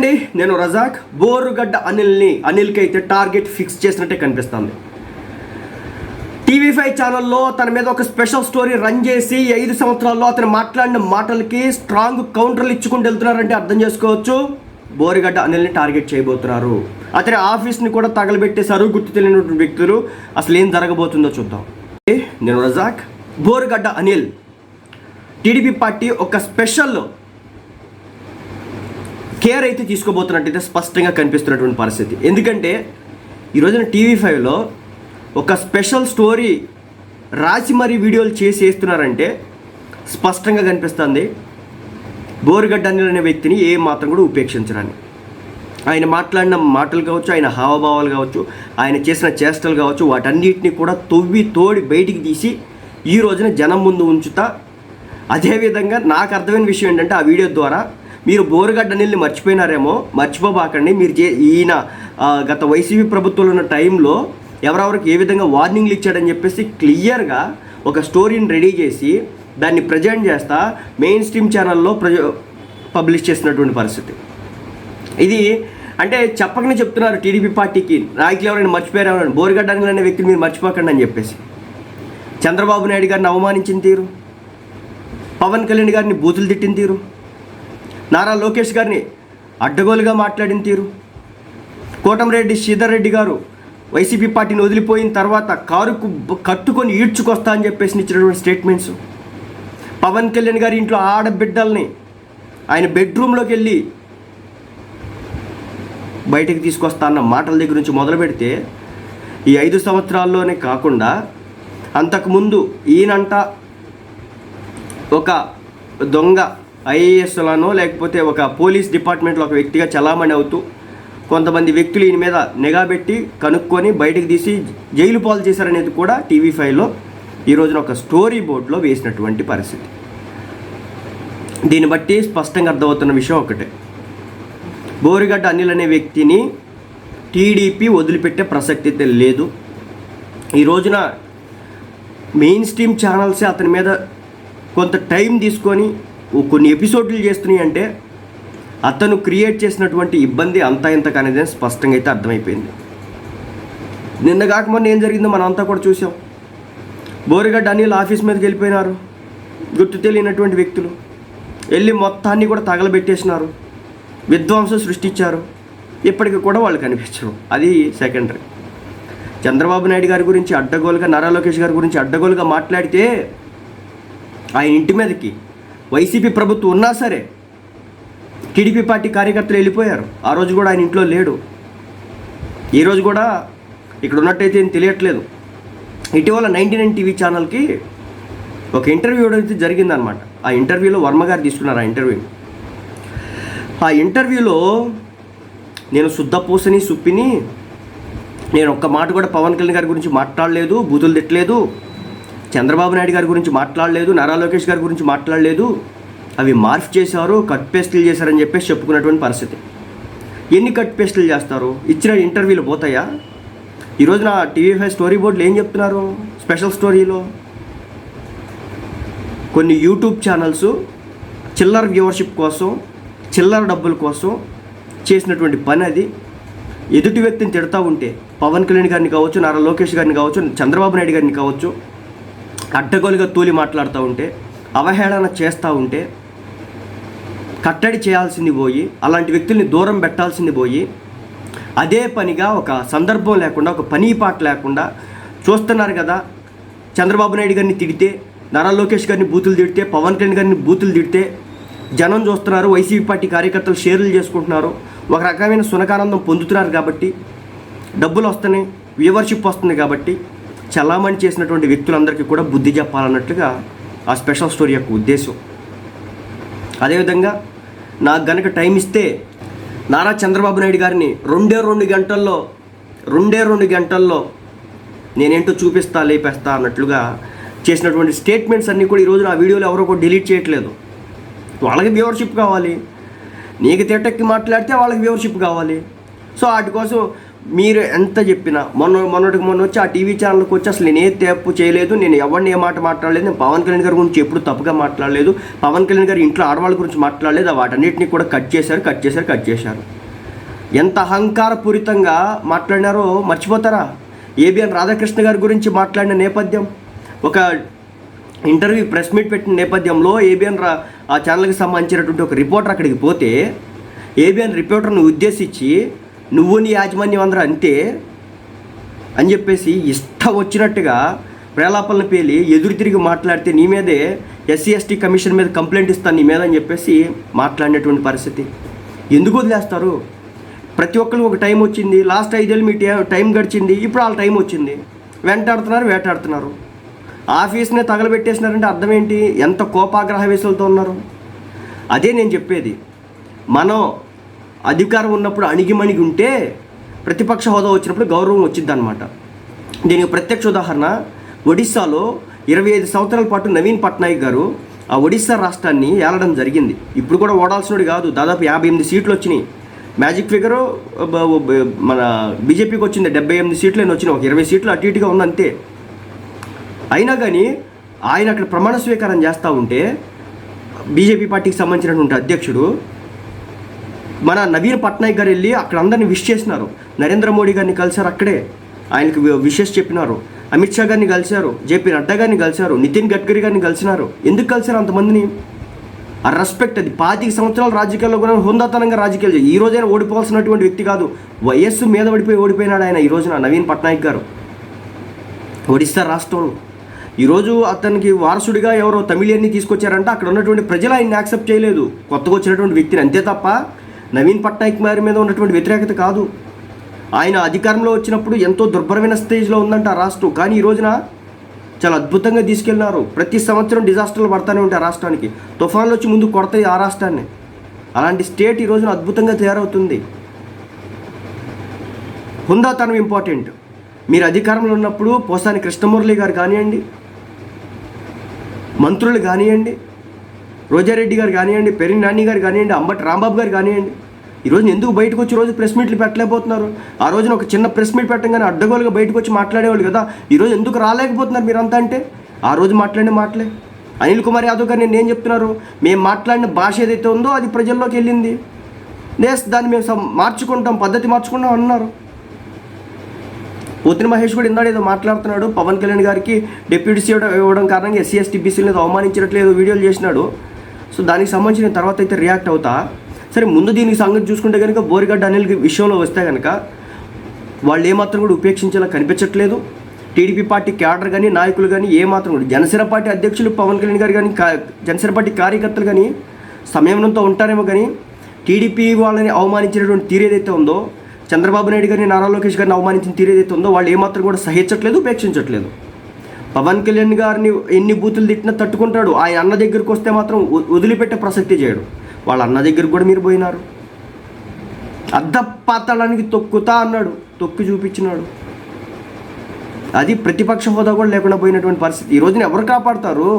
అండి నేను రజాక్ బోరుగడ్డ అనిల్ని అనిల్కి అయితే టార్గెట్ ఫిక్స్ చేసినట్టే కనిపిస్తుంది. టీవీ ఫైవ్ ఛానల్లో తన మీద ఒక స్పెషల్ స్టోరీ రన్ చేసి ఐదు సంవత్సరాల్లో అతను మాట్లాడిన మాటలకి స్ట్రాంగ్ కౌంటర్లు ఇచ్చుకుంటూ వెళ్తున్నారంటే అర్థం చేసుకోవచ్చు. బోరుగడ్డ అనిల్ని టార్గెట్ చేయబోతున్నారు. అతని ఆఫీస్ని కూడా తగలబెట్టేశారు గుర్తు తెలియనటువంటి వ్యక్తులు అసలు ఏం జరగబోతుందో చూద్దాం. నేను రజాక్ బోరుగడ్డ అనిల్. టీడీపీ పార్టీ ఒక స్పెషల్ కేర్ అయితే తీసుకోబోతున్నట్టయితే స్పష్టంగా కనిపిస్తున్నటువంటి పరిస్థితి. ఎందుకంటే ఈ రోజున టీవీ ఫైవ్లో ఒక స్పెషల్ స్టోరీ రాసి మరి వీడియోలు చేసి వేస్తున్నారంటే స్పష్టంగా కనిపిస్తుంది. బోరుగడ్డ అనిల్ అనే వ్యక్తిని ఏ మాత్రం కూడా ఉపేక్షించరాని. ఆయన మాట్లాడిన మాటలు కావచ్చు ఆయన హావభావాలు కావచ్చు ఆయన చేసిన చేష్టలు కావచ్చు వాటన్నిటిని కూడా తొవ్వి తోడి బయటికి తీసి ఈ రోజున జనం ముందు ఉంచుతా. అదేవిధంగా నాకు అర్థమైన విషయం ఏంటంటే ఆ వీడియో ద్వారా మీరు బోరుగడ్డ నీళ్ళు మర్చిపోయినారేమో మర్చిపోబాకండి. మీరు చే ఈయన గత వైసీపీ ప్రభుత్వంలో ఉన్న టైంలో ఎవరెవరికి ఏ విధంగా వార్నింగ్లు ఇచ్చాడని చెప్పేసి క్లియర్గా ఒక స్టోరీని రెడీ చేసి దాన్ని ప్రజెంట్ చేస్తా మెయిన్ స్ట్రీమ్ ఛానల్లో ప్రజ పబ్లిష్ చేసినటువంటి పరిస్థితి. ఇది అంటే చెప్పకనే చెప్తున్నారు టీడీపీ పార్టీకి నాయకులు ఎవరైనా మర్చిపోయారు బోరుగడ్డ అనే వ్యక్తిని మీరు మర్చిపోకండి అని చెప్పేసి. చంద్రబాబు నాయుడు గారిని అవమానించిన తీరు పవన్ కళ్యాణ్ గారిని బూతులు తిట్టిన తీరు నారా లోకేష్ గారిని అడ్డగోలుగా మాట్లాడిన తీరు. కోటంరెడ్డి శ్రీధర్ రెడ్డి గారు వైసీపీ పార్టీని వదిలిపోయిన తర్వాత కారుకు కట్టుకొని ఈడ్చుకొస్తా అని చెప్పేసి ఇచ్చినటువంటి స్టేట్మెంట్స్ పవన్ కళ్యాణ్ గారి ఇంట్లో ఆడబిడ్డల్ని ఆయన బెడ్రూమ్లోకి వెళ్ళి బయటకు తీసుకొస్తా అన్న మాటల దగ్గర నుంచి మొదలు పెడితే ఈ ఐదు సంవత్సరాల్లోనే కాకుండా అంతకుముందు ఈయనంట ఒక దొంగ ఐఏఎస్లనో లేకపోతే ఒక పోలీస్ డిపార్ట్మెంట్లో ఒక వ్యక్తిగా చలామణి అవుతూ కొంతమంది వ్యక్తులు ఈయన మీద నిఘా పెట్టి కనుక్కొని బయటకు తీసి జైలు పాలు చేశారనేది కూడా టీవీ ఫైవ్లో ఈ రోజున ఒక స్టోరీ బోర్డులో వేసినటువంటి పరిస్థితి. దీన్ని బట్టి స్పష్టంగా అర్థమవుతున్న విషయం ఒకటే. బోరిగడ్డ అనిల్ అనే వ్యక్తిని టీడీపీ వదిలిపెట్టే ప్రసక్తి లేదు. ఈ రోజున మెయిన్ స్ట్రీమ్ ఛానల్సే అతని మీద కొంత టైం తీసుకొని కొన్ని ఎపిసోడ్లు చేస్తున్నాయి అంటే అతను క్రియేట్ చేసినటువంటి ఇబ్బంది అంతా ఇంత అనేది స్పష్టంగా అయితే అర్థమైపోయింది. నిన్న కాక మొన్న ఏం జరిగిందో మనం అంతా కూడా చూసాం. బోరిగడ్డ అనిల్ ఆఫీస్ మీదకి వెళ్ళిపోయినారు. గుర్తు తెలియనటువంటి వ్యక్తులు. వెళ్ళి మొత్తాన్ని కూడా తగలబెట్టేసినారు. విధ్వంసం సృష్టించారు. ఇప్పటికి కూడా వాళ్ళు కనిపించరు. అది సెకండరీ. చంద్రబాబు నాయుడు గారి గురించి అడ్డగోలుగా నారా లోకేష్ గారి గురించి అడ్డగోలుగా మాట్లాడితే ఆయన ఇంటి మీదకి వైసీపీ ప్రభుత్వం ఉన్నా సరే టీడీపీ పార్టీ కార్యకర్తలు వెళ్ళిపోయారు. ఆ రోజు కూడా ఆయన ఇంట్లో లేడు. ఈ రోజు కూడా ఇక్కడ ఉన్నట్టయితే ఏం తెలియట్లేదు. ఇటీవల నైంటీ నైన్ టీవీ ఛానల్కి ఒక ఇంటర్వ్యూ అయితే జరిగిందనమాట ఆ ఇంటర్వ్యూలో వర్మ గారు తీసుకున్నారు ఆ ఇంటర్వ్యూ. ఆ ఇంటర్వ్యూలో నేను శుద్ధపూసని సుప్పిని నేను ఒక్క మాట కూడా పవన్ కళ్యాణ్ గారి గురించి మాట్లాడలేదు బూతులు తిట్టలేదు. చంద్రబాబు నాయుడు గారి గురించి మాట్లాడలేదు నారా లోకేష్ గారి గురించి మాట్లాడలేదు. అవి మార్ఫ్ చేశారు కట్ పేస్టులు చేశారని చెప్పేసి చెప్పుకున్నటువంటి పరిస్థితి. ఎన్ని కట్ పేస్టులు చేస్తారు ఇచ్చిన ఇంటర్వ్యూలు పోతాయా? ఈరోజు నా టీవీ ఫైవ్ స్టోరీ బోర్డులు ఏం చెప్తున్నారు? స్పెషల్ స్టోరీలో? కొన్ని యూట్యూబ్ ఛానల్స్ చిల్లర వ్యూవర్షిప్ కోసం చిల్లర డబ్బుల కోసం చేసినటువంటి పని అది. ఎదుటి వ్యక్తిని తిడతా ఉంటే పవన్ కళ్యాణ్ గారిని కావచ్చు నారా లోకేష్ గారిని కావచ్చు చంద్రబాబు నాయుడు గారిని కావచ్చు అడ్డగోలుగా తూలి మాట్లాడుతూ ఉంటే అవహేళన చేస్తూ ఉంటే కట్టడి చేయాల్సింది పోయి అలాంటి వ్యక్తుల్ని దూరం పెట్టాల్సింది పోయి అదే పనిగా ఒక సందర్భం లేకుండా ఒక పని పాట లేకుండా చూస్తున్నారు కదా చంద్రబాబు నాయుడు గారిని తిడితే నారా లోకేష్ గారిని బూతులు తిడితే పవన్ కళ్యాణ్ గారిని బూతులు తిడితే జనం చూస్తున్నారు వైసీపీ పార్టీ కార్యకర్తలు షేర్లు చేసుకుంటున్నారు ఒక రకమైన సునకానందం పొందుతున్నారు కాబట్టి డబ్బులు వస్తున్నాయి వ్యూవర్షిప్ వస్తుంది కాబట్టి చలామణి చేసినటువంటి వ్యక్తులందరికీ కూడా బుద్ధి చెప్పాలన్నట్లుగా ఆ స్పెషల్ స్టోరీ యొక్క ఉద్దేశం. అదేవిధంగా నాకు గనక టైం ఇస్తే నారా చంద్రబాబు నాయుడు గారిని రెండే రెండు గంటల్లో రెండే రెండు గంటల్లో నేనేంటో చూపిస్తా లేపేస్తా అన్నట్లుగా చేసినటువంటి స్టేట్మెంట్స్ అన్నీ కూడా ఈరోజు ఆ వీడియోలో ఎవరో కూడా డిలీట్ చేయట్లేదు. వాళ్ళకి వ్యూవర్షిప్ కావాలి. నీకు తిట్టకి మాట్లాడితే వాళ్ళకి వ్యూవర్షిప్ కావాలి. సో వాటి కోసం మీరు ఎంత చెప్పినా మొన్న మొన్నటికి మొన్న వచ్చి ఆ టీవీ ఛానల్కి వచ్చి అసలు నేను ఏ తప్పు చేయలేదు నేను ఎవరిని ఏ మాట మాట్లాడలేదు నేను పవన్ కళ్యాణ్ గారి గురించి ఎప్పుడు తప్పుగా మాట్లాడలేదు పవన్ కళ్యాణ్ గారి ఇంట్లో ఆడవాళ్ళ గురించి మాట్లాడలేదు వాటన్నిటిని కూడా కట్ చేశారు కట్ చేశారు కట్ చేశారు. ఎంత అహంకారపూరితంగా మాట్లాడినారో మర్చిపోతారా? ఏబిఎన్ రాధాకృష్ణ గారి గురించి మాట్లాడిన నేపథ్యం ఒక ఇంటర్వ్యూ ప్రెస్ మీట్ పెట్టిన నేపథ్యంలో ఏబిఎన్ రా ఆ ఛానల్కి సంబంధించినటువంటి ఒక రిపోర్టర్ అక్కడికి పోతే ఏబిఎన్ రిపోర్టర్ను ఉద్దేశించి నువ్వు నీ యాజమాన్యం అందరూ అంతే అని చెప్పేసి ఇష్టం వచ్చినట్టుగా ప్రేలాపలను పేలి ఎదురు తిరిగి మాట్లాడితే నీ మీదే ఎస్సీ ఎస్టీ కమిషన్ మీద కంప్లైంట్ ఇస్తాను నీ మీద అని చెప్పేసి మాట్లాడినటువంటి పరిస్థితి. ఎందుకు వదిలేస్తారు? ప్రతి ఒక్కరికి ఒక టైం వచ్చింది లాస్ట్ ఐదేళ్ళు మీ టైం గడిచింది ఇప్పుడు వాళ్ళ టైం వచ్చింది. వెంటాడుతున్నారు వేటాడుతున్నారు. ఆఫీస్నే తగలబెట్టేసినారంటే అర్థం ఏంటి? ఎంత కోపాగ్రహ వేసులతో ఉన్నారు? అదే నేను చెప్పేది. మనం అధికారం ఉన్నప్పుడు అణిగిమణిగి ఉంటే ప్రతిపక్ష హోదా వచ్చినప్పుడు గౌరవం వచ్చింది అనమాట దీనికి ప్రత్యక్ష ఉదాహరణ ఒడిస్సాలో ఇరవై ఐదు సంవత్సరాల పాటు నవీన్ పట్నాయక్ గారు ఆ ఒడిస్సా రాష్ట్రాన్ని ఏలడం జరిగింది. ఇప్పుడు కూడా ఓడాల్సినోడు కాదు దాదాపు యాభై ఎనిమిది సీట్లు వచ్చినాయి. మ్యాజిక్ ఫిగరు మన బీజేపీకి వచ్చింది డెబ్బై ఎనిమిది సీట్లు అని వచ్చినాయి ఒక ఇరవై సీట్లు అటు ఇటుగా ఉందంతే అంతే. అయినా కానీ ఆయన అక్కడ ప్రమాణ స్వీకారం చేస్తూ ఉంటే బీజేపీ పార్టీకి సంబంధించినటువంటి అధ్యక్షుడు మన నవీన్ పట్నాయక్ గారు వెళ్ళి అక్కడ అందరిని విష్ చేసినారు. నరేంద్ర మోడీ గారిని కలిశారు అక్కడే. ఆయనకి విషెస్ చెప్పినారు. అమిత్ షా గారిని కలిశారు. జేపీ నడ్డా గారిని కలిశారు. నితిన్ గడ్కరీ గారిని కలిసినారు. ఎందుకు కలిశారు అంతమందిని? ఆ రెస్పెక్ట్ అది. పాతిక సంవత్సరాలు రాజకీయాల్లో కూడా హుందాతనంగా రాజకీయాలు ఈ రోజైనా ఓడిపోవాల్సినటువంటి వ్యక్తి కాదు. వయస్సు మీద పడిపోయి ఓడిపోయినాడు ఆయన ఈ రోజున నవీన్ పట్నాయక్ గారు. ఒడిస్సా రాష్ట్రంలో. ఈరోజు అతనికి వారసుడిగా ఎవరో తమిళియన్ని తీసుకొచ్చారంటే. అక్కడ ఉన్నటువంటి ప్రజలు ఆయన్ని యాక్సెప్ట్ చేయలేదు. కొత్తగా వచ్చినటువంటి వ్యక్తిని అంతే తప్ప నవీన్ పట్నాయక్ గారి మీద ఉన్నటువంటి వ్యతిరేకత కాదు. ఆయన అధికారంలో వచ్చినప్పుడు ఎంతో దుర్భరమైన స్టేజ్లో ఉందంట ఆ రాష్ట్రం. కానీ ఈ రోజున చాలా అద్భుతంగా తీసుకెళ్ళినారు ప్రతి సంవత్సరం డిజాస్టర్లు పడతానే ఉంటాయి ఆ రాష్ట్రానికి. తుఫాన్లు వచ్చి ముందు కొడతాయి ఆ రాష్ట్రాన్ని. అలాంటి స్టేట్ ఈ రోజున అద్భుతంగా తయారవుతుంది. హుందాతనం ఇంపార్టెంట్. మీరు అధికారంలో ఉన్నప్పుడు పోసాని కృష్ణమురళి గారు కానివ్వండి మంత్రులు కానివ్వండి రోజారెడ్డి గారు కానివ్వండి పెరి నాని గారు కానివ్వండి అంబటి రాంబాబు గారు కానివ్వండి ఈరోజు ఎందుకు బయటకు వచ్చి రోజు ప్రెస్ మీట్లు పెట్టలేకపోతున్నారు? ఆ రోజున ఒక చిన్న ప్రెస్ మీట్ పెట్టగానే అడ్డగోలుగా బయటకు వచ్చి మాట్లాడేవాళ్ళు కదా ఈరోజు ఎందుకు రాలేకపోతున్నారు మీరంతా అంటే? ఆ రోజు మాట్లాడిన మాటలే. అనిల్ కుమార్ యాదవ్ గారు నేను ఏం చెప్తున్నారు? మేము మాట్లాడిన భాష ఏదైతే ఉందో అది ప్రజల్లోకి వెళ్ళింది. నేస్ దాన్ని మేము మార్చుకుంటాం పద్ధతి మార్చుకుంటాం అన్నారు. పోతిన మహేష్ కూడా ఇందాడు ఏదో మాట్లాడుతున్నాడు. పవన్ కళ్యాణ్ గారికి డిప్యూటీ సీఎం ఇవ్వడం కారణంగా ఎస్సీ ఎస్టీ బీసీలు ఏదో అవమానించినట్లు ఏదో వీడియోలు చేసినాడు. సో దానికి సంబంధించిన తర్వాత అయితే రియాక్ట్ అవుతా. సరే ముందు దీనికి సంగతి చూసుకుంటే కనుక బోరిగడ్డ అనిల్ విషయంలో వస్తే కనుక వాళ్ళు ఏమాత్రం కూడా ఉపేక్షించేలా కనిపించట్లేదు. టీడీపీ పార్టీ క్యాడర్ కానీ నాయకులు కానీ ఏమాత్రం కూడా జనసేన పార్టీ అధ్యక్షులు పవన్ కళ్యాణ్ గారు కానీ కా- జనసేన పార్టీ కార్యకర్తలు కానీ సంయమనంతో ఉంటారేమో కానీ టీడీపీ వాళ్ళని అవమానించినటువంటి తీరు ఏదైతే ఉందో చంద్రబాబు నాయుడు గారిని నారా లోకేష్ గారిని అవమానించిన తీరు ఏదైతే ఉందో వాళ్ళు ఏమాత్రం కూడా సహించట్లేదు ఉపేక్షించట్లేదు. పవన్ కళ్యాణ్ గారిని ఎన్ని బూతులు తిట్టినా తట్టుకుంటాడు. ఆయన అన్న దగ్గరికి వస్తే మాత్రం వదిలిపెట్టే ప్రసక్తి చేయడు. వాళ్ళ అన్న దగ్గరికి కూడా మీరు పోయినారు. అద్దపాతాళానికి తొక్కుతా అన్నాడు. తొక్కి చూపించినాడు. అది ప్రతిపక్ష హోదా కూడా లేకుండా పోయినటువంటి పరిస్థితి. ఈ రోజున ఎవరు కాపాడతారు?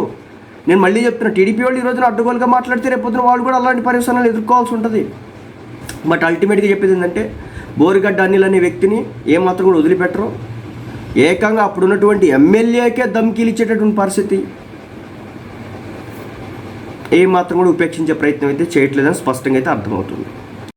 నేను మళ్ళీ చెప్తున్నా టీడీపీ వాళ్ళు ఈ రోజున అడ్డగోలుగా మాట్లాడితే రేపు వాళ్ళు కూడా అలాంటి పరిశ్రమలు ఎదుర్కోవాల్సి ఉంటుంది. బట్ అల్టిమేట్గా చెప్పేది ఏంటంటే బోరిగడ్డ అనిల్ అనే వ్యక్తిని ఏమాత్రం కూడా వదిలిపెట్టరు. ఏకంగా అప్పుడున్నటువంటి ఎమ్మెల్యేకే దమ్కిలిచ్చేటటువంటి పరిస్థితి. ఏమాత్రం కూడా ఉపేక్షించే ప్రయత్నం అయితే చేయట్లేదని స్పష్టంగా అయితే అర్థమవుతుంది.